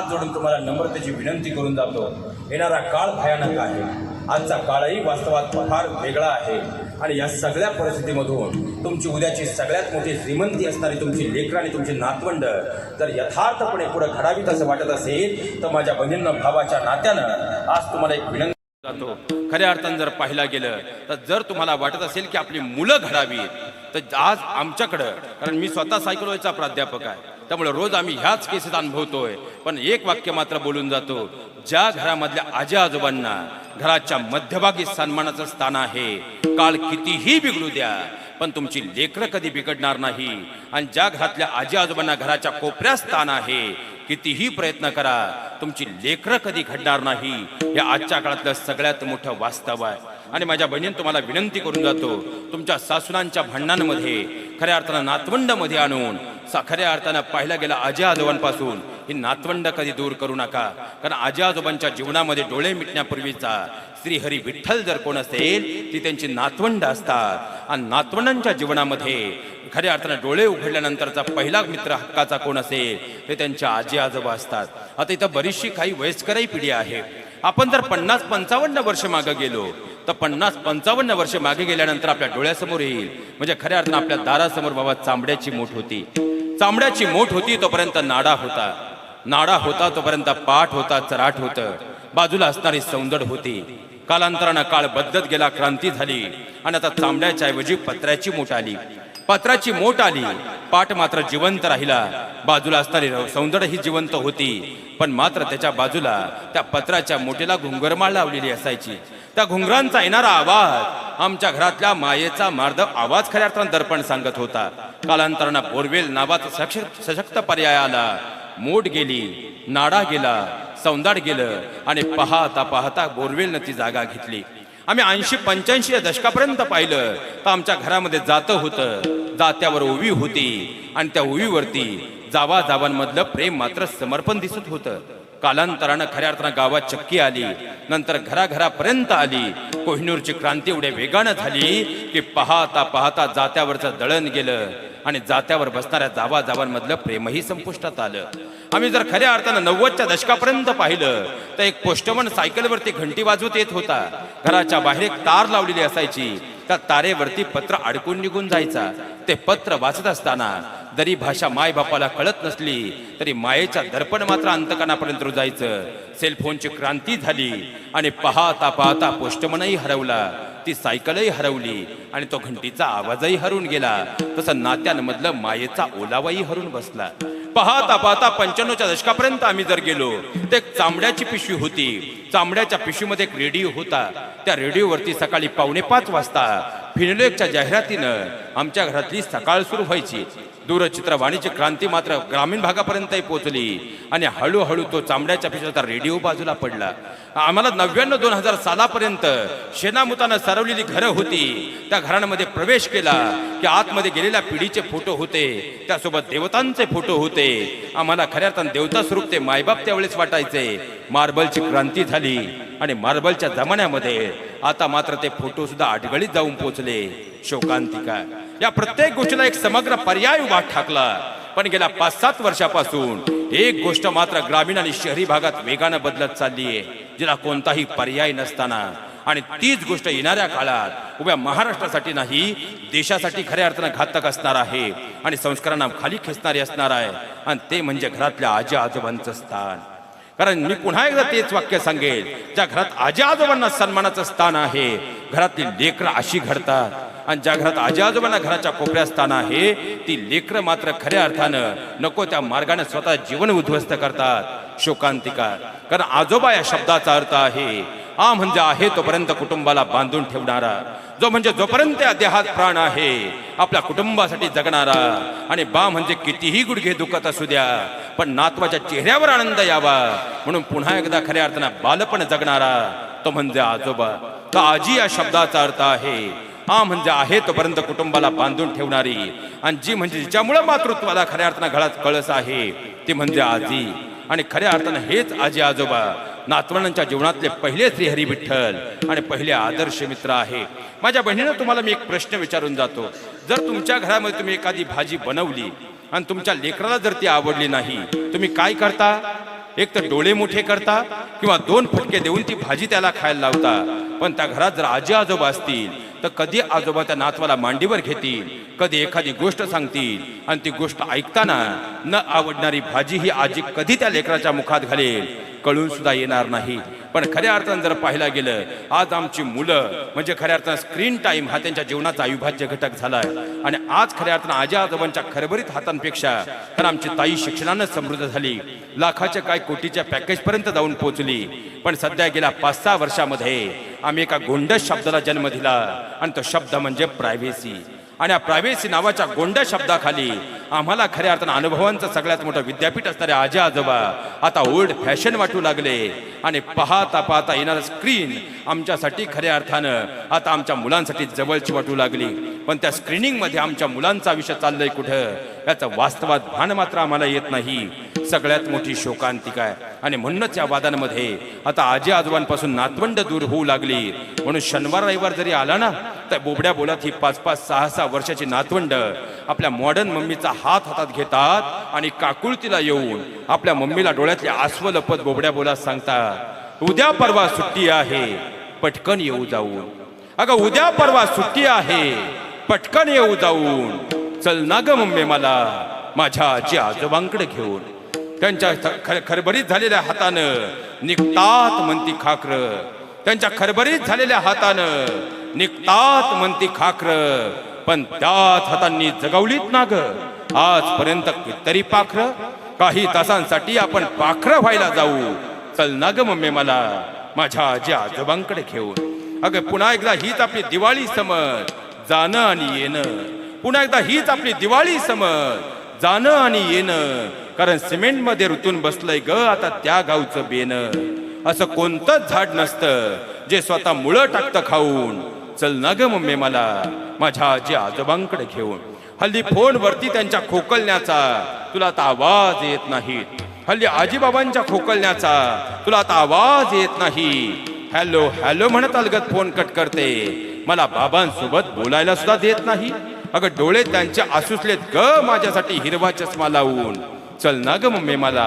हात जोडून तुम्हाला नम्रतेची विनंती करून जातो. येणारा काळ भयानक आहे. आजचा काळही वास्तवात फार वेगळा आहे. आणि या सगळ्या परिस्थितीमधून तुमची उद्याची सगळ्यात मोठी श्रीमंती असणारी तुमची लेकरं आणि तुमची नातवंड जर यथार्थपणे पुढे घडावीत असं वाटत असेल तर माझ्या बहिणींना भावाच्या नात्यानं आज तुम्हाला एक विनंती जातो. खऱ्या अर्थानं जर पाहिला गेलं तर जर तुम्हाला वाटत असेल की आपली मुलं घडावी तर आज आमच्याकडं कारण मी स्वतः सायकोलॉजीचा प्राध्यापक आहे त्यामुळे रोज आम्ही ह्याच केसेस अनुभवतोय. पण एक वाक्य मात्र बोलून जातो. ज्या घरामधल्या आजी आजोबांना घराच्या मध्यभागी सन्मानाचं स्थान आहे काळ कितीही बिघडू द्या पण तुमची लेकरं कधी बिघडणार नाही. आणि ज्या घरातल्या आजी आजोबांना घराच्या कोपऱ्यात स्थान आहे कितीही प्रयत्न करा तुमची लेकरं कधी घडणार नाही. हे आजच्या काळातलं सगळ्यात मोठं वास्तव आहे. आणि माझ्या बहिणीने तुम्हाला विनंती करून जातो तुमच्या सासुरांच्या भांडणांमध्ये खऱ्या अर्थानं नातवंडमध्ये आणून सा खऱ्या अर्थानं पाहिला गेला आजी आजोबांपासून ही नातवंड कधी दूर करू नका. कारण आजी आजोबांच्या जीवनामध्ये डोळे मिटण्यापूर्वीचा श्रीहरी विठ्ठल जर कोण असेल ती त्यांची नातवंड असतात. आणि नातवंडांच्या जीवनामध्ये खऱ्या अर्थानं डोळे उघडल्यानंतरचा पहिला मित्र हक्काचा कोण असेल ते त्यांच्या आजी आजोबा असतात. आता इथं बरीचशी काही वयस्करही पिढी आहे. आपण जर पन्नास पंचावन्न वर्ष मागं गेलो तर पन्नास पंचावन्न वर्ष मागे गेल्यानंतर आपल्या डोळ्यासमोर येईल. म्हणजे खऱ्या अर्थानं आपल्या दारासमोर बाबा चांबड्याची मूठ होती. चांबड्याची मूठ होती तोपर्यंत नाडा होता. नाडा होता तोपर्यंत पाठ होता चराट होतं. बाजूला असणारी सौंदड होती. कालांतरानं काळ बदलत गेला क्रांती झाली. आणि आता चांबड्याच्या ऐवजी पत्र्याची मूठ आली. पत्राची मोठ आली. पाठ मात्र जिवंत राहिला. बाजूला असणारी सौंदर्य ही जिवंत होती. पण मात्र त्याच्या बाजूला त्या पत्राच्या मोठीला घुंगरमाळ लावलेली असायची. त्या घुंगरांचा येणारा आवाज आमच्या घरातल्या मायेचा मार्दव आवाज खऱ्या अर्थानं दर्पण सांगत होता. कालांतरानं बोरवेल नावाचा सशक्त सशक्त पर्याय आला. मोठ गेली नाडा गेला सौंदाड गेलं आणि पाहता पाहता बोरवेलनं ती जागा घेतली. आम्ही ऐंशी पंच्याऐंशी या दशकापर्यंत पाहिलं. तर आमच्या घरामध्ये जातं होतं. जात्यावर ओवी होती. आणि त्या ओवीवरती जावा जावांमधलं प्रेम मात्र समर्पण दिसत होतं. कालांतरानं खऱ्या अर्थानं गावात चक्की आली. नंतर घराघरापर्यंत आली. कोहिनूरची क्रांती एवढ्या वेगानं झाली की पाहता पाहता जात्यावरचं दळण गेलं. आणि जात्यावर बसणाऱ्या जावा जावांमधलं प्रेमही संपुष्टात आलं. आम्ही जर खऱ्या अर्थानं नव्वदच्या दशकापर्यंत पाहिलं तर एक पोस्टमन सायकलवरती घंटी वाजवत येत होता. घराच्या बाहेर एक तार लावलेली असायची. त्या तारेवरती पत्र अडकून निघून जायचा. ते पत्र वाचत असताना जरी भाषा माय बापाला कळत नसली तरी मायेच्या दर्पण मात्र अंतकानापर्यंत रुजायचं सेलफोनची क्रांती झाली आणि पाहता पाहता पोस्टमनही हरवला. ती सायकलही हरवली आणि तो घंटीचा आवाजही हरून गेला. तसं नात्यांमधलं मायेचा ओलावाही हरून बसला. पाहता पाहता पंच्याण्णवच्या दशकापर्यंत आम्ही जर गेलो ते एक चांबड्याची पिशवी होती. चांबड्याच्या पिशवीमध्ये एक रेडिओ होता. त्या रेडिओवरती सकाळी पावणे पाच वाजता फिनलेकच्या जाहिरातीनं आमच्या घरातली सकाळ सुरू व्हायची. दूरचित्रवाणीची क्रांती मात्र ग्रामीण भागापर्यंतही पोहोचली. आणि हळूहळू तो चांबड्याच्या पिशाचा रेडिओ बाजूला पडला. आम्हाला नव्याण्णव दोन हजार सालापर्यंत शेनामुतानं सरवलेली घरं होती. त्या घरांमध्ये प्रवेश केला की आतमध्ये गेलेल्या पिढीचे फोटो होते. त्यासोबत देवतांचे फोटो होते. आम्हाला खऱ्या अर्थानं देवता स्वरूप ते मायबाप त्यावेळेस वाटायचे. मार्बलची क्रांती झाली. आणि मार्बलच्या जमान्यामध्ये आता मात्र ते फोटो सुद्धा आडगळीत जाऊन पोहोचले. शोकांतिका. या प्रत्येक गोष्टीला एक समग्र पर्याय उभा ठाकला. पण गेल्या पाच सात वर्षापासून एक गोष्ट मात्र ग्रामीण आणि शहरी भागात वेगानं बदलत चालली आहे जिला कोणताही पर्याय नसताना. आणि तीच गोष्ट येणाऱ्या काळात उभ्या महाराष्ट्रासाठी नाही देशासाठी खऱ्या अर्थानं घातक असणार आहे. आणि संस्कारांना खाली खेचणारी असणार आहे. आणि ते म्हणजे घरातल्या आजी आजोबांचं स्थान. कारण मी पुन्हा एकदा तेच वाक्य सांगेल ज्या घरात आजी आजोबांना सन्मानाचं स्थान आहे घरातली लेकरं अशी घडतात. आणि ज्या घरात आजी आजोबांना घराच्या कोपऱ्यात स्थान आहे ती लेकरं मात्र खऱ्या अर्थानं नको त्या मार्गाने स्वतः जीवन उद्ध्वस्त करतात. शोकांतिका. कारण आजोबा या शब्दाचा अर्थ आहे आ म्हणजे आहे तोपर्यंत कुटुंबाला बांधून ठेवणारा. जो म्हणजे जोपर्यंत या देहात प्राण आहे आपल्या कुटुंबासाठी जगणारा. आणि बा म्हणजे कितीही गुडघे दुखत असू द्या पण नातवाच्या चेहऱ्यावर आनंद यावा. म्हणून पुन्हा एकदा खऱ्या अर्थानं बालपण जगणारा तो म्हणजे आजोबा. तर आजी या शब्दाचा अर्थ आहे हा म्हणजे आहे तोपर्यंत कुटुंबाला बांधून ठेवणारी. आणि जी म्हणजे जिच्यामुळे मातृत्वाला खऱ्या अर्थानं घरात कळस आहे ती म्हणजे आजी. आणि खऱ्या अर्थानं हेच आजी आजोबा नातवंडांच्या जीवनातले पहिले श्रीहरी विठ्ठल आणि पहिले आदर्श मित्र आहे. माझ्या बहिणीनं तुम्हाला मी एक प्रश्न विचारून जातो. जर तुमच्या घरामध्ये तुम्ही एखादी भाजी बनवली आणि तुमच्या लेकराला जर ती आवडली नाही तुम्ही काय करता? एक तर डोळे मोठे करता किंवा दोन फटके देऊन ती भाजी त्याला खायला लावता. पण त्या घरात जर आजी आजोबा असतील तर कधी आजोबा त्या नातवाला मांडीवर घेतील कधी एखादी गोष्ट सांगतील आणि ती गोष्ट ऐकताना न आवडणारी भाजी ही आजी कधी त्या लेकराच्या मुखात घालेल कळून सुद्धा येणार नाही. पण खऱ्या अर्थानं जर पाहायला गेलं आज आमची मुलं म्हणजे खऱ्या अर्थानं स्क्रीन टाइम हा त्यांच्या जीवनाचा अविभाज्य घटक झालाय. आणि आज खऱ्या अर्थानं आजी आजोबांच्या खरबरीत हातांपेक्षा तर आमची ताई शिक्षणानं समृद्ध झाली. लाखाच्या काय कोटीच्या पॅकेज पर्यंत जाऊन पोहोचली. पण सध्या गेल्या पाच सहा वर्षामध्ये आम्ही एका गोंडस शब्दाला जन्म दिला. आणि तो शब्द म्हणजे प्रायव्हेसी आणि या प्रायव्हेसी नावाच्या गोंड शब्दाखाली आम्हाला खऱ्या अर्थानं अनुभवांचं सगळ्यात मोठं विद्यापीठ असणारे आजी आजोबा आता ओल्ड फॅशन वाटू लागले. आणि पाहता पाहता येणारं स्क्रीन आमच्यासाठी खऱ्या अर्थानं आता आमच्या मुलांसाठी जवळची वाटू लागली. पण त्या स्क्रीनिंगमध्ये आमच्या मुलांचं आयुष्य चाललंय कुठं? याचं वास्तवात भान मात्र आम्हाला येत नाही. सगळ्यात मोठी शोकांतिका आहे. आणि म्हणूनच या वादांमध्ये आता आजी आजोबांपासून नातवंड दूर होऊ लागली. म्हणून शनिवार रविवार जरी आला ना तर बोबड्या बोलत ही पाच पाच सहा सहा वर्षाची नातवंड आपल्या मॉडर्न मम्मीचा हात हातात घेतात आणि काकुळतीला येऊन आपल्या मम्मीला डोळ्यातले आस्व लपत बोबड्या बोलत सांगतात उद्या परवा सुट्टी आहे पटकन येऊ जाऊन. अगं उद्या परवा सुट्टी आहे पटकन येऊ जाऊन. चल ना ग मम्मी मला माझ्या आजी आजोबांकडे घेऊन. त्यांच्या थ- खर- खरभरीत झालेल्या हातानं निघतात म्हणती खाकर. त्यांच्या खरभरीत झालेल्या हातानं निघतात म्हणती खाकर. पण त्याच हातांनी जगवलीत ना ग आजपर्यंत कितीतरी पाखर. काही तासांसाठी आपण पाखरं व्हायला जाऊ. चल ना ग मम्मी मला माझ्या आजी आजोबांकडे घेऊन. अगं पुन्हा एकदा हीच आपली दिवाळी समज. जाणं आणि येणं. पुन्हा एकदा हीच आपली दिवाळी समज. जाणं आणि येणं. कारण सिमेंटमध्ये ऋतून बसलंय ग आता त्या गावचं बेन असं कोणतंच झाड नसतं जे स्वतः मुळं टाकतं खाऊन. चल ना ग मम्मी मला माझ्या आजी आजोबांकडे घेऊन. हल्ली फोनवरती त्यांच्या खोकलण्याचा तुला आता आवाज येत नाही. हल्ली आजीबाबांच्या खोकलण्याचा तुला आता आवाज येत नाही. हॅलो हॅलो म्हणत अलगत फोन कट करते. मला बाबांसोबत बोलायला सुद्धा देत नाही. अगं डोळे त्यांचे आसुसलेत ग माझ्यासाठी हिरवा चष्मा लावून. चल ना ग मम्मी मला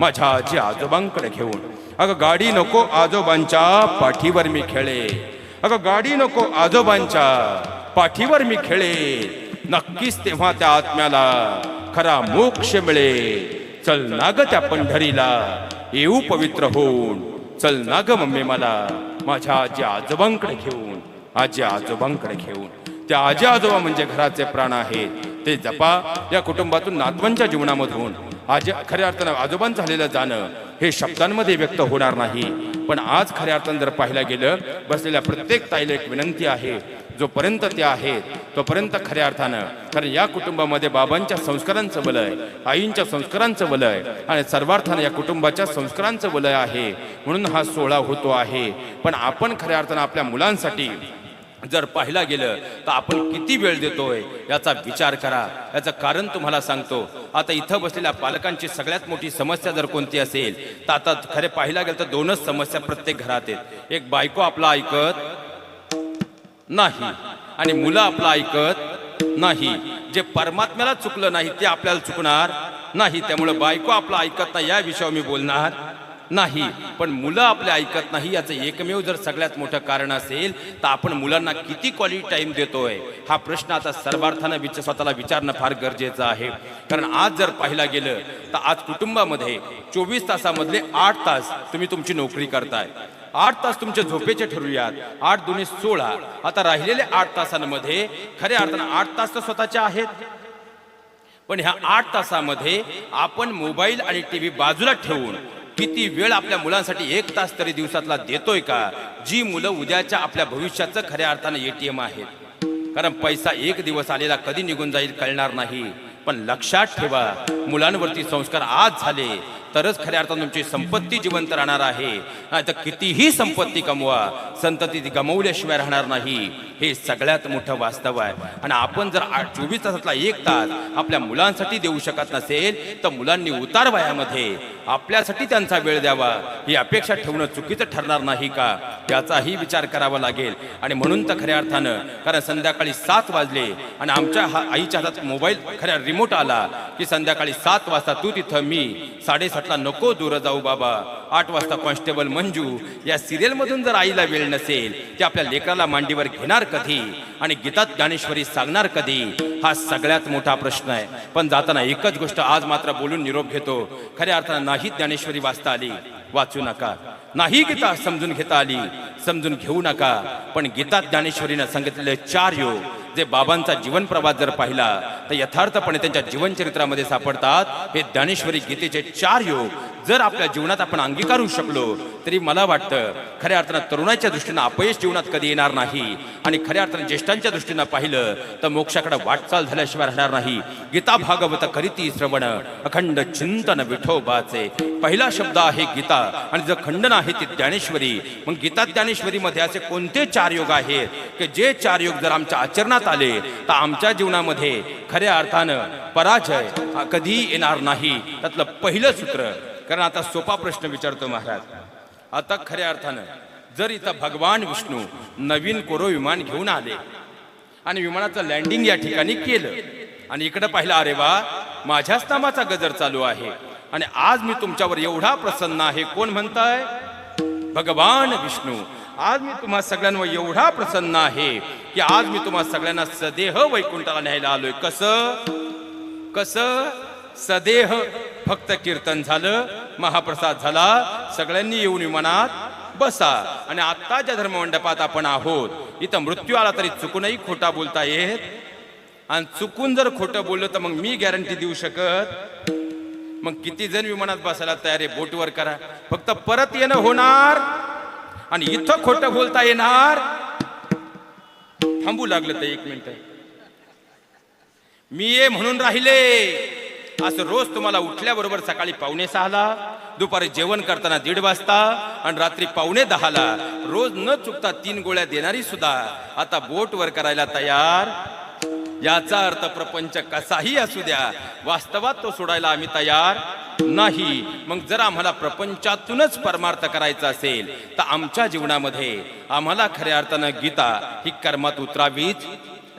माझ्या आजी आजोबांकडे घेऊन. अगं गाडी नको आजोबांच्या पाठीवर मी खेळे. अगं गाडी नको आजोबांच्या पाठीवर मी खेळे. नक्कीच तेव्हा त्या आत्म्याला खरा मोक्ष मिळेल चल ना ग त्या पंढरीला येऊ पवित्र होऊन. चल ना ग मम्मी मला माझ्या आजी आजोबांकडे घेऊन आजी आजोबांकडे घेऊन. त्या आजी आजोबा म्हणजे घराचे प्राण आहेत. ते जपा या कुटुंबातून नातवांच्या जीवनामधून. आजी खऱ्या अर्थानं आजोबांचं झालेलं जाणं हे शब्दांमध्ये व्यक्त होणार नाही. पण आज खऱ्या अर्थानं जर पाहायला गेलं बसलेल्या प्रत्येक ताईला एक विनंती आहे. जोपर्यंत ते आहेत तोपर्यंत खऱ्या अर्थानं कारण या कुटुंबामध्ये बाबांच्या संस्कारांचं वलय आईंच्या संस्कारांचं वलय आणि सर्वार्थानं या कुटुंबाच्या संस्कारांचं वलय आहे. म्हणून हा सोहळा होतो आहे. पण आपण खऱ्या अर्थानं आपल्या मुलांसाठी जर पाहिला गेलं तर आपण किती वेळ देतोय याचा विचार करा. याचं कारण तुम्हाला सांगतो. आता इथं बसलेल्या पालकांची सगळ्यात मोठी समस्या जर कोणती असेल तर आता खरे पाहिला गेलं तर दोनच समस्या प्रत्येक घरात आहेत. एक बायको आपला ऐकत नाही आणि मुलं आपलं ऐकत नाही. जे परमात्म्याला चुकलं नाही ते आपल्याला चुकणार नाही. त्यामुळे बायको आपलं ऐकत नाही या विषयावर मी बोलणार नाही. पण मुलं आपले ऐकत नाही याचं एकमेव जर सगळ्यात मोठं कारण असेल तर आपण मुलांना किती क्वालिटी टाइम देतोय? हा प्रश्न आता सर्वार्थानं विच स्वतःला विचारणं फार गरजेचं आहे. कारण आज जर पाहिला गेलं तर आज कुटुंबामध्ये चोवीस तासामधले आठ तास तुम्ही तुमची नोकरी करताय. आठ तास तुमच्या झोपेचे ठरूयात आठ दोन्ही सोळा. आता राहिलेल्या आठ तासांमध्ये खऱ्या अर्थानं आठ तास तर स्वतःचे आहेत. पण ह्या आठ तासामध्ये आपण मोबाईल आणि टीव्ही बाजूला ठेवून किती वेळ आपल्या मुलांसाठी एक तास तरी दिवसातला देतोय का? जी मुलं उद्याच्या आपल्या भविष्याचं खऱ्या अर्थानं एटीएम आहेत. कारण पैसा एक दिवस आलेला कधी निघून जाईल कळणार नाही. पण लक्षात ठेवा मुलांवरती संस्कार आज झाले. तरच खऱ्या अर्थानं तुमची संपत्ती जिवंत राहणार आहे. नाही तर कितीही संपत्ती कमवा संतती ती गमवल्याशिवाय राहणार नाही. हे सगळ्यात मोठं वास्तव आहे. आणि आपण जर आठ चोवीस तासातला एक तास आपल्या मुलांसाठी देऊ शकत नसेल तर मुलांनी उतार वयामध्ये आपल्यासाठी त्यांचा वेळ द्यावा. ही अपेक्षा ठेवणं चुकीचं ठरणार नाही का? याचाही विचार करावा लागेल. आणि म्हणून तर खऱ्या अर्थानं कारण संध्याकाळी सात वाजले आणि आमच्या हा आईच्या हातात मोबाईल खऱ्या रिमोट आला की संध्याकाळी सात वाजता तू तिथं मी साडेसात खानदेशातला नको दूर जाऊ बाबा. आठ वाजता कॉन्स्टेबल मंजू या सिरियल मधून जर आईला वेळ नसेल ते आपल्या लेकराला मांडीवर घेणार कधी? आणि गीतात ज्ञानेश्वरी सांगणार कधी? हा सगळ्यात मोठा प्रश्न आहे. पण जाताना एकच गोष्ट आज मात्र बोलून निरोप घेतो. खऱ्या अर्थानं नाही ज्ञानेश्वरी वाचता आली. वाचू नका. नाही गीता समजून घेता आली. समजून घेऊ नका. पण गीतात ज्ञानेश्वरीनं सांगितलेले चार योग जे बाबांचा जीवन प्रवास जर पाहिला तर यथार्थपणे त्यांच्या जीवनचरित्रामध्ये सापडतात हे ज्ञानेश्वरी गीतेचे चार योग. जर आपल्या जीवनात आपण अंगीकारू शकलो तरी मला वाटतं खऱ्या अर्थानं तरुणाच्या दृष्टीनं अपयश जीवनात कधी येणार नाही. आणि खऱ्या अर्थानं ज्येष्ठांच्या दृष्टीनं पाहिलं तर मोक्षाकडे वाटचाल झाल्याशिवाय राहणार नाही. गीता भागवत करीती श्रवण अखंड चिंतन विठोबाचे. पहिला शब्द आहे गीता आणि जर खंडन आहे ती ज्ञानेश्वरी. मग गीता ज्ञानेश्वरीमध्ये असे कोणते चार योग आहेत? की जे चार योग जर आमच्या आचरणात आले तर आमच्या जीवनामध्ये खऱ्या अर्थानं पराजय कधी येणार नाही. त्यातलं पहिलं सूत्र कारण आता सोपा प्रश्न विचारतो महाराज. आता खऱ्या अर्थानं जर इथं भगवान विष्णू नवीन कोरो विमान घेऊन आले आणि विमानाचं लँडिंग या ठिकाणी केलं आणि इकडे पाहिलं अरे वा माझ्याच नामाचा गजर चालू आहे आणि आज मी तुमच्यावर एवढा प्रसन्न आहे. कोण म्हणताय? भगवान विष्णू. आज मी तुम्हा सगळ्यांवर एवढा प्रसन्न आहे की आज मी तुम्हा सगळ्यांना सदेह वैकुंठाला न्यायला आलोय. कसं? कसं? सदेह फक्त कीर्तन झालं महाप्रसाद झाला सगळ्यांनी येऊन विमानात बसा. आणि आत्ताच्या ज्या धर्ममंडपात आपण आहोत. इथं मृत्यू आला तरी चुकूनही खोटा बोलता येत. आणि चुकून जर खोटं बोललं तर मग मी गॅरंटी देऊ शकत. मग किती जण विमानात बसायला तयार आहे? बोटवर करा. फक्त परत येणं होणार आणि इथं खोटं बोलता येणार. थांबू लागलं तर एक मिनिट. मी ये म्हणून राहिले. असं रोज तुम्हाला उठल्याबरोबर सकाळी पावणे सहाला दुपारी जेवण करताना दीड वाजता आणि रात्री पावणे दहाला. रोज न चुकता तीन गोळ्या देणारी सुद्धा. आता बोट वर करायला तयार. याचा अर्थ प्रपंच कसाही असू द्या वास्तवात तो सोडायला आम्ही तयार नाही. मग जर आम्हाला प्रपंचातूनच परमार्थ करायचा असेल तर आमच्या जीवनामध्ये आम्हाला खऱ्या अर्थानं गीता ही कर्मात उतरावीच.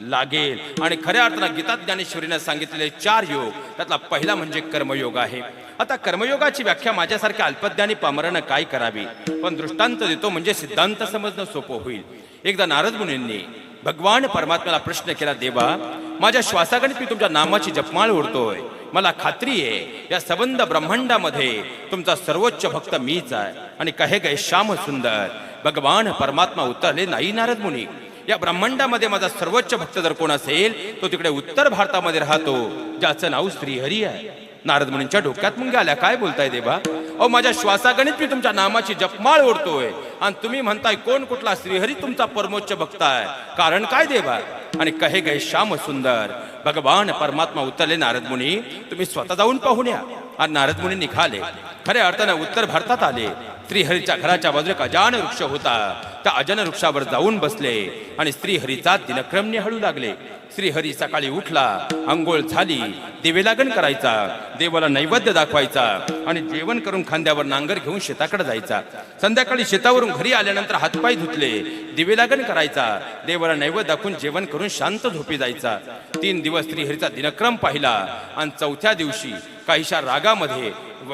लागेल. आणि खऱ्या अर्थानं गीता ज्ञानेश्वरीनं सांगितलेले चार योग त्यातला पहिला म्हणजे कर्मयोग आहे. आता कर्मयोगाची व्याख्या माझ्यासारख्या अल्पज्ञानी पामरानं काय करावी? पण दृष्टांत देतो म्हणजे सिद्धांत समजणं सोपं होईल. एकदा नारद मुनींनी भगवान परमात्म्याला प्रश्न केला देवा माझ्या श्वासागणित मी तुमच्या नामाची जपमाळ उडतोय मला खात्री आहे या सबंध ब्रह्मांडामध्ये तुमचा सर्वोच्च भक्त मीच आहे. आणि कहे गए श्याम सुंदर भगवान परमात्मा उतरले नाही नारद मुनी. या ब्रह्मांडामध्ये माझा सर्वोच्च भक्त जर कोण असेल तो तिकडे उत्तर भारतामध्ये राहतो ज्याचं नाव श्रीहरी आहे. नारद मुनींच्या डोक्यात मुंग्या आल्या. काय बोलताय देवा? अहो माझ्या श्वासागणित मी तुमच्या नामाची जपमाळ ओढतोय. आणि तुम्ही म्हणताय कोण कुठला श्रीहरी तुमचा परमोच्च भक्त आहे. कारण काय देवा? आणि कहे गए श्याम सुंदर. भगवान परमात्मा उतरले नारद मुनी. तुम्ही स्वतः जाऊन पाहून या. आणि नारद मुनी निघाले. खऱ्या अर्थानं उत्तर भारतात आले. श्रीहरीच्या घराच्या बाजूला एक अजान वृक्ष होता. त्या अजन वृक्षावर जाऊन बसले आणि श्रीहरीचा दिनक्रम निहाळू लागले. श्रीहरी सकाळी उठला आंघोळ झाली दिवेलागण करायचा देवाला नैवेद्य दाखवायचा आणि जेवण करून खांद्यावर नांगर घेऊन शेताकडे जायचा. संध्याकाळी शेतावरून घरी आल्यानंतर हातपाय धुतले दिवेलागण करायचा देवाला नैवेद्य दाखवून जेवण करून शांत झोपी जायचा. तीन दिवस श्रीहरीचा दिनक्रम पाहिला आणि चौथ्या दिवशी काहीशा रागामध्ये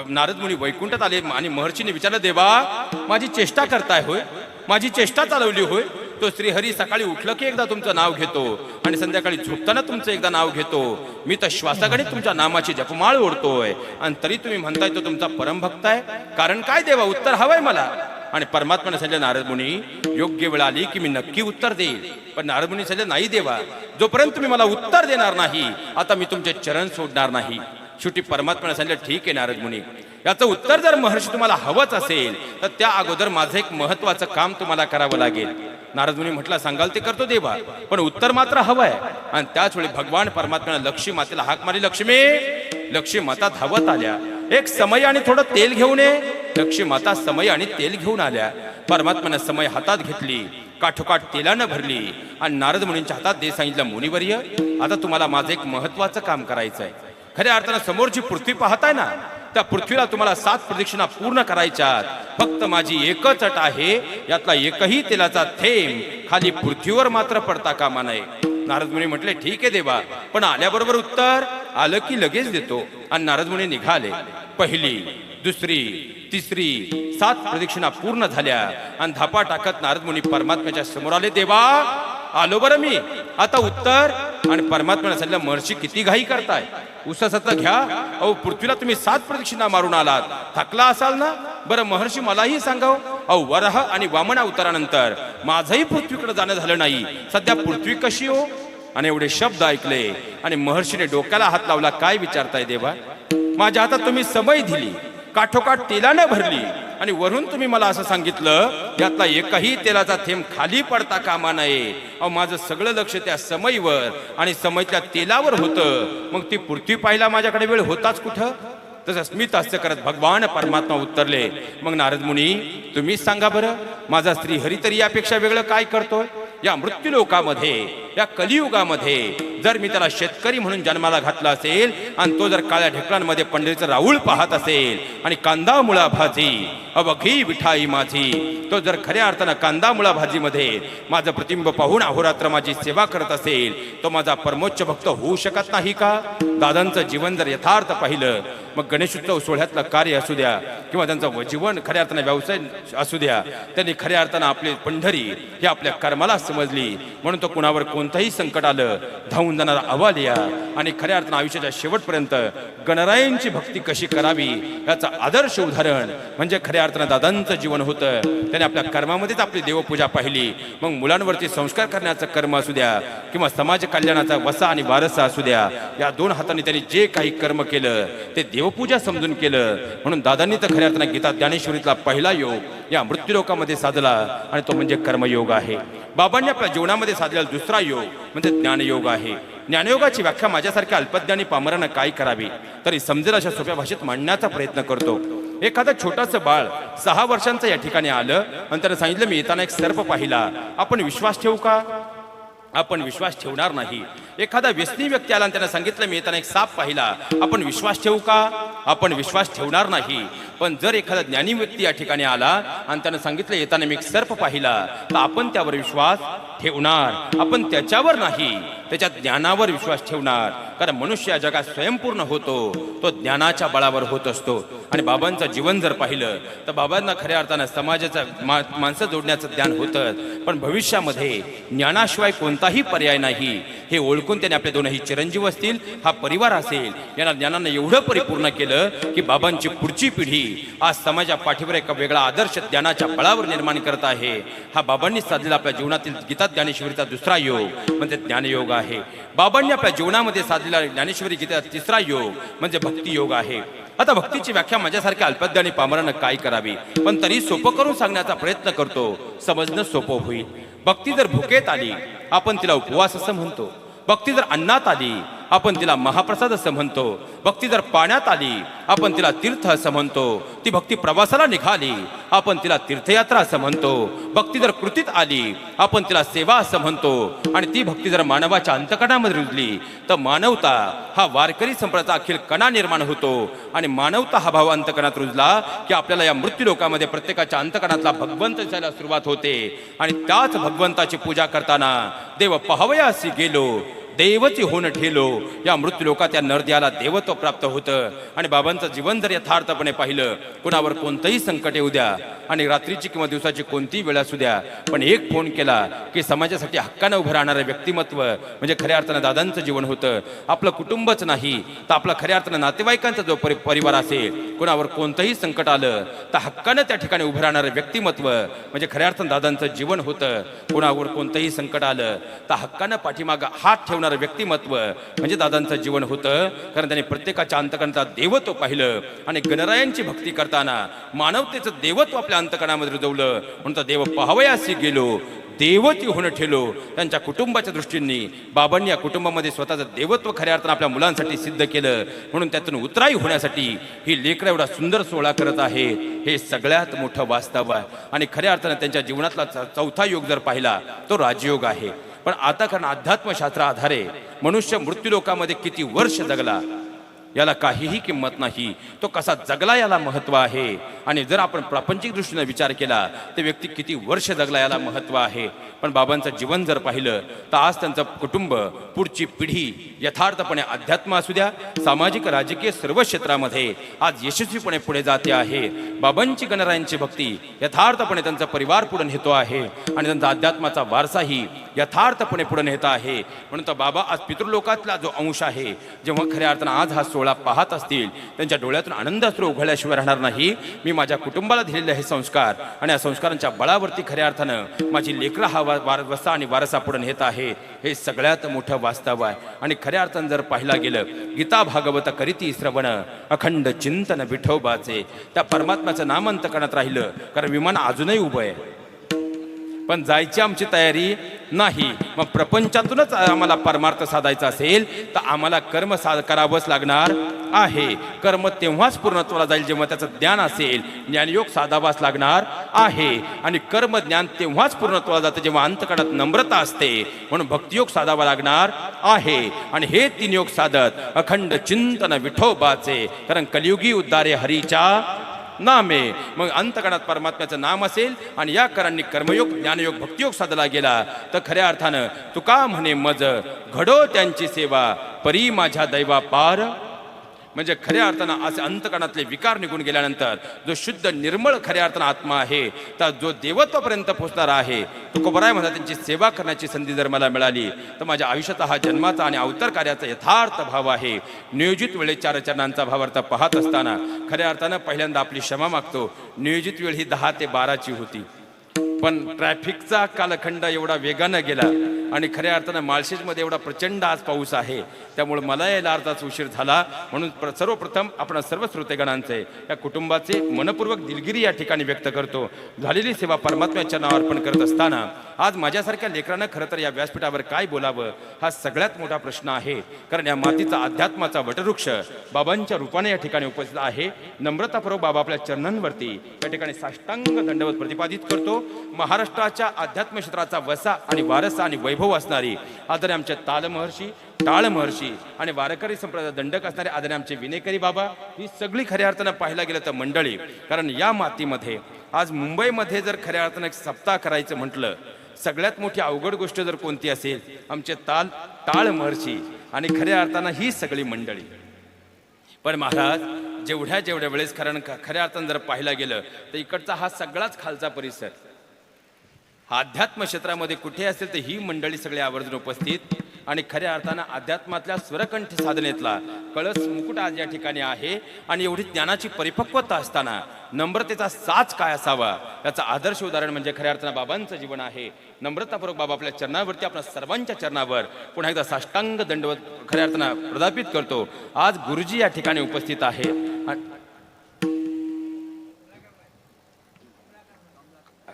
नारद मुनी वैकुंठात आले आणि महर्षीने विचारलं देवा माझी चेष्टा करताय होय? माझी चेष्टा चालवली होय? तो श्रीहरी सकाळी उठलं की एकदा तुमचं नाव घेतो आणि संध्याकाळी झोपताना तुमचं एकदा नाव घेतो. मी तर श्वासाकडे तुमच्या नामाची जपमाळ ओढतोय. आणि तरी तुम्ही म्हणताय तो तुमचा परमभक्त आहे? कारण काय देवा उत्तर हवंय मला? आणि परमात्माने सांगितलं नारद मुनी योग्य वेळ आली की मी नक्की उत्तर देईल. पण नारद मुनी सांगितलं नाही देवा जोपर्यंत तुम्ही मला उत्तर देणार नाही आता मी तुमचे चरण सोडणार नाही. शेवटी परमात्म्याने सांगितलं ठीक आहे नारद मुनी याचं उत्तर जर महर्षी तुम्हाला हवंच असेल तर त्या अगोदर माझं एक महत्वाचं काम तुम्हाला करावं लागेल. नारद मुनी म्हटलं सांगाल ते करतो देवा पण उत्तर मात्र हवंय. आणि त्याच वेळी भगवान परमात्म्याने लक्ष्मी मातेला हाक मारी लक्ष्मी लक्ष्मी माता धावत आल्या. एक समय आणि थोडं तेल घेऊन ये. लक्ष्मी माता समय आणि तेल घेऊन आल्या. परमात्म्याने समय हातात घेतली काठोकाठ तेलानं भरली. आणि नारद मुनींच्या हातात दे सांगितलं मुनिवर्य आता तुम्हाला माझं एक महत्वाचं काम करायचं आहे खऱ्या अर्थानं समोरची पृथ्वी पाहताय ना त्या पृथ्वीला तुम्हाला सात प्रदक्षिणा पूर्ण करायच्यात. फक्त माझी एकच अट आहे यातला एकही तेलाचा थेंब खाली पृथ्वीवर मात्र पडता कामा नये. नारद मुनी म्हटले ठीक आहे देवा पण आल्याबरोबर उत्तर? आलं की लगेच देतो. आणि नारद मुनी निघाले. पहिली दुसरी तिसरी सात प्रदक्षिणा पूर्ण झाल्या. आणि धापा टाकत नारद मुनी परमात्म्याच्या समोर आले देवा आलो बरं मी. आता उत्तर? आणि परमात्म्याने सांगितलं महर्षी किती घाई करताय. उसासाचा घ्या. अहो पृथ्वीला तुम्ही सात प्रदक्षिणा मारून आलात. थकला असाल ना? बरं महर्षी मलाही सांगाव. अहो वरह आणि वामना उतारानंतर माझंही पृथ्वीकडे जाणं झालं नाही. सध्या पृथ्वी कशी हो? आणि एवढे शब्द ऐकले. आणि महर्षीने डोक्याला हात लावला काय विचारताय देवा? माझ्या हातात तुम्ही समय दिली. काठोकाठ तेलानं भरली. आणि वरून तुम्ही मला असं सांगितलं यातला एकही तेलाचा थेंब खाली पडता कामा नये. अहो माझं सगळं लक्ष त्या समयीवर आणि समयच्या तेलावर होतं. मग ती पृथ्वी पाहिला माझ्याकडे वेळ होताच कुठं? तसं स्मित हास्य करत भगवान परमात्मा उत्तरले मग नारद मुनी तुम्हीच सांगा बरं माझा स्त्री हरितरी यापेक्षा वेगळं काय करतोय? या मृत्यूलोकामध्ये या कलियुगामध्ये जर मी त्याला शेतकरी म्हणून जन्माला घातला असेल आणि तो जर काळ्या ढेकळांमध्ये पंढरीचं राऊळ पाहत असेल आणि कांदा मुळा भाजी अवघी विठाई माझी तो जर खऱ्या अर्थानं कांदा मुळा भाजीमध्ये माझं प्रतिबिंब पाहून अहोरात्र माझी सेवा करत असेल तो माझा परमोच्च भक्त होऊ शकत नाही का? दादांचं जीवन जर यथार्थ पाहिलं मग गणेशोत्सव सोहळ्यातलं कार्य असू द्या किंवा त्यांचं जीवन खऱ्या अर्थानं व्यवसाय असू द्या त्यांनी खऱ्या अर्थानं आपली पंढरी ही आपल्या कर्माला समजली. म्हणून तो कुणावर कोणतंही संकट आलं धावून जाणारा अहवाल या. आणि खऱ्या अर्थानं आयुष्याच्या शेवटपर्यंत गणरायांची भक्ती कशी करावी याचं आदर्श उदाहरण म्हणजे खऱ्या अर्थानं दादांचं जीवन होतं. त्याने आपल्या कर्मामध्येच आपली देवपूजा पाहिली. मग मुलांवरती संस्कार करण्याचं कर्म असू द्या किंवा समाज कल्याणाचा वसा आणि वारसा असू द्या या दोन हातांनी त्यांनी जे काही कर्म केलं ते देव देवपूजा समजून केलं. म्हणून दादांनी तर खऱ्या अर्थानं गीता ज्ञानेश्वरीतला पहिला योग या मृत्यूलोकामध्ये साधला आणि तो म्हणजे कर्मयोग आहे. बाबांनी आपल्या जीवनामध्ये साधलेला दुसरा योग म्हणजे ज्ञानयोग आहे. ज्ञानयोगाची व्याख्या माझ्यासारख्या अल्पज्ञानी पामरानं काय करावी? तरी समजेल अशा सोप्या भाषेत मांडण्याचा प्रयत्न करतो. एखादं छोटंसं बाळ सहा वर्षांचं या ठिकाणी आलं आणि त्यानं सांगितलं मी येताना एक सर्प पाहिला. आपण विश्वास ठेवू का? आपण विश्वास ठेवणार नाही. एखादा व्यसनी व्यक्ती आला आणि त्यानं सांगितलं मी येताना एक साप पाहिला. आपण विश्वास ठेवू का? आपण विश्वास ठेवणार नाही. पण जर एखादा ज्ञानी व्यक्ती या ठिकाणी आला आणि त्यानं सांगितलं येताना मी एक सर्प पाहिला तर आपण त्यावर विश्वास ठेवणार. आपण त्याच्यावर नाही त्याच्या ज्ञानावर विश्वास ठेवणार. कारण मनुष्य या जगात स्वयंपूर्ण होतो. तो ज्ञानाच्या बळावर होत असतो. आणि बाबांचं जीवन जर पाहिलं तर बाबांना खऱ्या अर्थानं समाजाचं मा माणसं जोडण्याचं ज्ञान होतं. पण भविष्यामध्ये ज्ञानाशिवाय कोणता कोणताही पर्याय नाही. हे ओळखून त्याने आपले दोनही चिरंजीव असतील हा परिवार असेल. यांना ज्ञानानं एवढं परिपूर्ण केलं की बाबांची पुढची पिढी आज समाजा पाठीवर एका वेगळा आदर्श ज्ञानाच्या बळावर निर्माण करत आहे. हा बाबांनी साधलेला आपल्या जीवनातील गीता ज्ञानेश्वरीचा दुसरा योग म्हणजे ज्ञानयोग आहे. बाबांनी आपल्या जीवनामध्ये साधलेला ज्ञानेश्वरी गीता तिसरा योग म्हणजे भक्ती योग आहे. आता भक्तीची व्याख्या माझ्यासारख्या अल्पज्ञानी पामरानं काय करावी? पण तरी सोपं करून सांगण्याचा प्रयत्न करतो. समजणं सोपं होईल. भक्ती जर भुकेत आली आपण तिला उपवास असं म्हणतो. भक्ती जर अन्नात आली आपण तिला महाप्रसाद असं म्हणतो. भक्ती जर पाण्यात आली आपण तिला तीर्थ असं म्हणतो. ती भक्ती प्रवासाला निघाली आपण तिला तीर्थयात्रा असं म्हणतो. भक्ती जर कृतीत आली आपण तिला सेवा असं म्हणतो. आणि ती भक्ती जर मानवाच्या अंतकणामध्ये रुजली तर मानवता हा वारकरी संप्रदायाचा अखिल कणा निर्माण होतो. आणि मानवता हा भाव अंतकणात रुजला की आपल्याला या मृत्यू लोकामध्ये प्रत्येकाच्या अंतकणातला भगवंत जायला सुरुवात होते. आणि त्याच भगवंताची पूजा करताना देव पहावयासी गेलो देवची होणं ठेलो. या मृत्यूलोका त्या नरद्याला देवत्व प्राप्त होतं. आणि बाबांचं जीवन जर यथार्थपणे पाहिलं कुणावर कोणतंही संकट येऊ द्या. आणि रात्रीची किंवा दिवसाची कोणतीही वेळ असू द्या. पण एक फोन केला की समाजासाठी हक्कानं उभं राहणारं व्यक्तिमत्व म्हणजे खऱ्या अर्थानं दादांचं जीवन होतं. आपलं कुटुंबच नाही तर आपला खऱ्या अर्थानं नातेवाईकांचा जो परि परिवार असेल कुणावर कोणतंही संकट आलं तर हक्कानं त्या ठिकाणी उभं राहणारं व्यक्तिमत्व म्हणजे खऱ्या अर्थानं दादांचं जीवन होतं. कुणावर कोणतंही संकट आलं तर हक्कानं पाठीमागं हात ठेवणं व्यक्तिमत्व म्हणजे दादांचं जीवन होतं. कारण त्यांनी प्रत्येकाच्या अंतकरणाचा देवत्व पाहिलं. आणि गणरायांची भक्ती करताना मानवतेचं देवत्व आपल्या अंतकरणामध्ये रुजवलं. म्हणून तर देव पाहावयासी गेलो देवती होणं ठेलो. त्यांच्या कुटुंबाच्या दृष्टींनी बाबांनी या कुटुंबामध्ये स्वतःचं देवत्व खऱ्या अर्थानं आपल्या मुलांसाठी सिद्ध केलं. म्हणून त्यातून उतराई होण्यासाठी ही लेकरं एवढा सुंदर सोहळा करत आहे हे सगळ्यात मोठं वास्तव आहे. आणि खऱ्या अर्थानं त्यांच्या जीवनातला च- चौथा योग जर पाहिला तो राजयोग आहे. पण आता कारण अध्यात्मशास्त्र आधारे मनुष्य मृत्यूलोकामध्ये किती वर्ष जगला याला काहीही किंमत नाही. तो कसा जगला याला महत्त्व आहे. आणि जर आपण प्रापंचिक दृष्टीने विचार केला तर व्यक्ती किती वर्ष जगला याला महत्त्व आहे. पण बाबांचं जीवन जर पाहिलं तर आज त्यांचं कुटुंब पुढची पिढी यथार्थपणे अध्यात्म असू द्या सामाजिक राजकीय सर्व क्षेत्रामध्ये आज यशस्वीपणे पुढे जाते आहे. बाबांची गणरायांची भक्ती यथार्थपणे त्यांचा परिवार पुढे नेतो आहे. आणि त्यांचा अध्यात्माचा वारसाही यथार्थपणे पुढे नेत आहे. म्हणून तर बाबा आज पितृलोकातला जो अंश आहे जेव्हा खऱ्या अर्थानं आज हा सोहळा पाहत असतील त्यांच्या डोळ्यातून आनंद अश्रू उघडल्याशिवाय राहणार नाही. मी माझ्या कुटुंबाला दिलेले हे संस्कार आणि या संस्कारांच्या बळावरती खऱ्या अर्थानं माझी लेकरं हा वा- आणि वारसा पुढे नेत आहे हे सगळ्यात मोठं वास्तव आहे. आणि खऱ्या अर्थानं जर पाहिला गेलं गीता भागवत करीती श्रवण अखंड चिंतन विठोबाचे त्या परमात्म्याचं नाम अंत करण्यात राहिलं कारण विमान अजूनही उभं आहे. पण जायची आमची तयारी नाही. मग प्रपंचातूनच आम्हाला परमार्थ साधायचा असेल तर आम्हाला कर्म साध करावंच लागणार आहे. कर्म तेव्हाच पूर्णत्वाला जाईल जेव्हा त्याचं ज्ञान असेल. ज्ञानयोग साधावाच लागणार आहे. आणि कर्म ज्ञान तेव्हाच पूर्णत्वाला जातं जेव्हा अंतकडात नम्रता असते. म्हणून भक्तियोग साधावा लागणार आहे. आणि हे तीन योग साधत अखंड चिंतन विठोबाचे. कारण कलियुगी उद्धारे हरीच्या नामे. मग अंतकणात परमात्म्याचं नाम असेल आणि या करांनी कर्मयोग ज्ञानयोग भक्तियोग साधला गेला तर खऱ्या अर्थानं तुका म्हणे मज घडो त्यांची सेवा परी माझ्या दैवा पार म्हणजे खऱ्या अर्थानं असे अंतकणातले विकार निघून गेल्यानंतर जो शुद्ध निर्मळ खऱ्या अर्थानं आत्मा आहे तर जो देवत्वापर्यंत पोहोचणारा आहे तो कोबराय म्हणा त्यांची सेवा करण्याची संधी जर मला मिळाली तर माझ्या आयुष्याचा हा जन्माचा आणि अवतार कार्याचा यथार्थ भाव आहे. नियोजित वेळेत चार भाव भावार्थ पाहत असताना खऱ्या अर्थानं पहिल्यांदा आपली क्षमा मागतो. नियोजित वेळ ही दहा ते बाराची होती. पण ट्रॅफिकचा कालखंड एवढा वेगानं गेला आणि खऱ्या अर्थानं माळशेजमध्ये एवढा प्रचंड आज पाऊस आहे. त्यामुळे मला यायला अर्धाच उशीर झाला. म्हणून सर्वप्रथम आपण सर्व श्रोतेगणांचे या कुटुंबाचे मनपूर्वक दिलगिरी या ठिकाणी व्यक्त करतो. झालेली सेवा परमात्म्याच्या नावावर अर्पण करत असताना आज माझ्यासारख्या लेकरानं खरं तर या व्यासपीठावर काय बोलावं हा सगळ्यात मोठा प्रश्न आहे. कारण या मातीचा अध्यात्माचा वटवृक्ष बाबांच्या रूपाने या ठिकाणी उपस्थित आहे. नम्रतापूर्वक बाबा आपल्या चरणांवरती या ठिकाणी साष्टांग दंडवत प्रतिपादित करतो. महाराष्ट्राच्या अध्यात्म क्षेत्राचा वसा आणि वारसा आणि वैभव असणारी आदर आमचे तालमहर्षी टाळ महर्षी आणि वारकरी संप्रदाय दंडक असणारे आदरे आमचे विनेकरी बाबा ही सगळी खऱ्या अर्थानं पाहायला गेलं तर मंडळी कारण या मातीमध्ये आज मुंबईमध्ये जर खऱ्या अर्थानं एक सप्ताह करायचं म्हटलं सगळ्यात मोठी अवघड गोष्ट जर कोणती असेल आमचे ताल टाळ महर्षी आणि खऱ्या अर्थानं ही सगळी मंडळी. पण महाराज जेवढ्या जेवढ्या वेळेस कारण खऱ्या अर्थानं जर पाहायला गेलं तर इकडचा हा सगळाच खालचा परिसर अध्यात्म क्षेत्रामध्ये कुठे असेल तर ही मंडळी सगळे आवर्जून उपस्थित. आणि खऱ्या अर्थानं अध्यात्मातल्या स्वरकंठ साधनेतला कळस मुकुट आज या ठिकाणी आहे. आणि एवढी ज्ञानाची परिपक्वता असताना नम्रतेचा साच काय असावा? याचं आदर्श उदाहरण म्हणजे खऱ्या अर्थानं बाबांचं जीवन आहे. नम्रतापूर्वक बाबा आपल्या चरणावरती आपल्या सर्वांच्या चरणावर पुन्हा एकदा साष्टांग दंडवत खऱ्या अर्थानं प्रदापित करतो. आज गुरुजी या ठिकाणी उपस्थित आहे.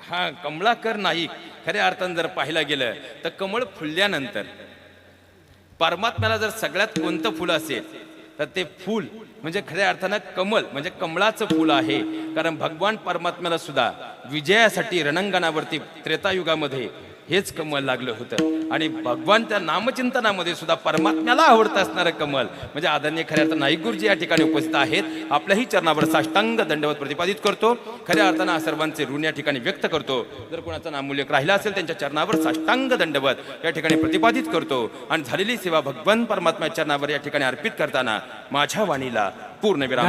हा कमळाकर नाईक खऱ्या अर्थानं जर पाहायला गेलं तर कमळ फुलल्यानंतर परमात्म्याला जर सगळ्यात कोणतं फुल असेल तर ते फूल म्हणजे खऱ्या अर्थानं कमल म्हणजे कमळाचं फूल आहे. कारण भगवान परमात्म्याला सुद्धा विजयासाठी रणांगणावरती त्रेतायुगामध्ये हेच कमल लागलं होतं. आणि भगवानच्या नामचिंतनामध्ये सुद्धा परमात्म्याला आवडतं असणारं कमल. म्हणजे आदरणीय खऱ्या अर्थानं नाईक गुरुजी या ठिकाणी उपस्थित आहेत. आपल्याही चरणावर साष्टांग दंडवत प्रतिपादित करतो. खऱ्या अर्थानं सर्वांचे ऋण या ठिकाणी व्यक्त करतो. जर कोणाचा नामूल्यक राहिला असेल त्यांच्या चरणावर साष्टांग दंडवत या ठिकाणी प्रतिपादित करतो. आणि झालेली सेवा भगवान परमात्मा चरणावर या ठिकाणी अर्पित करताना माझ्या वाणीला पूर्ण विराम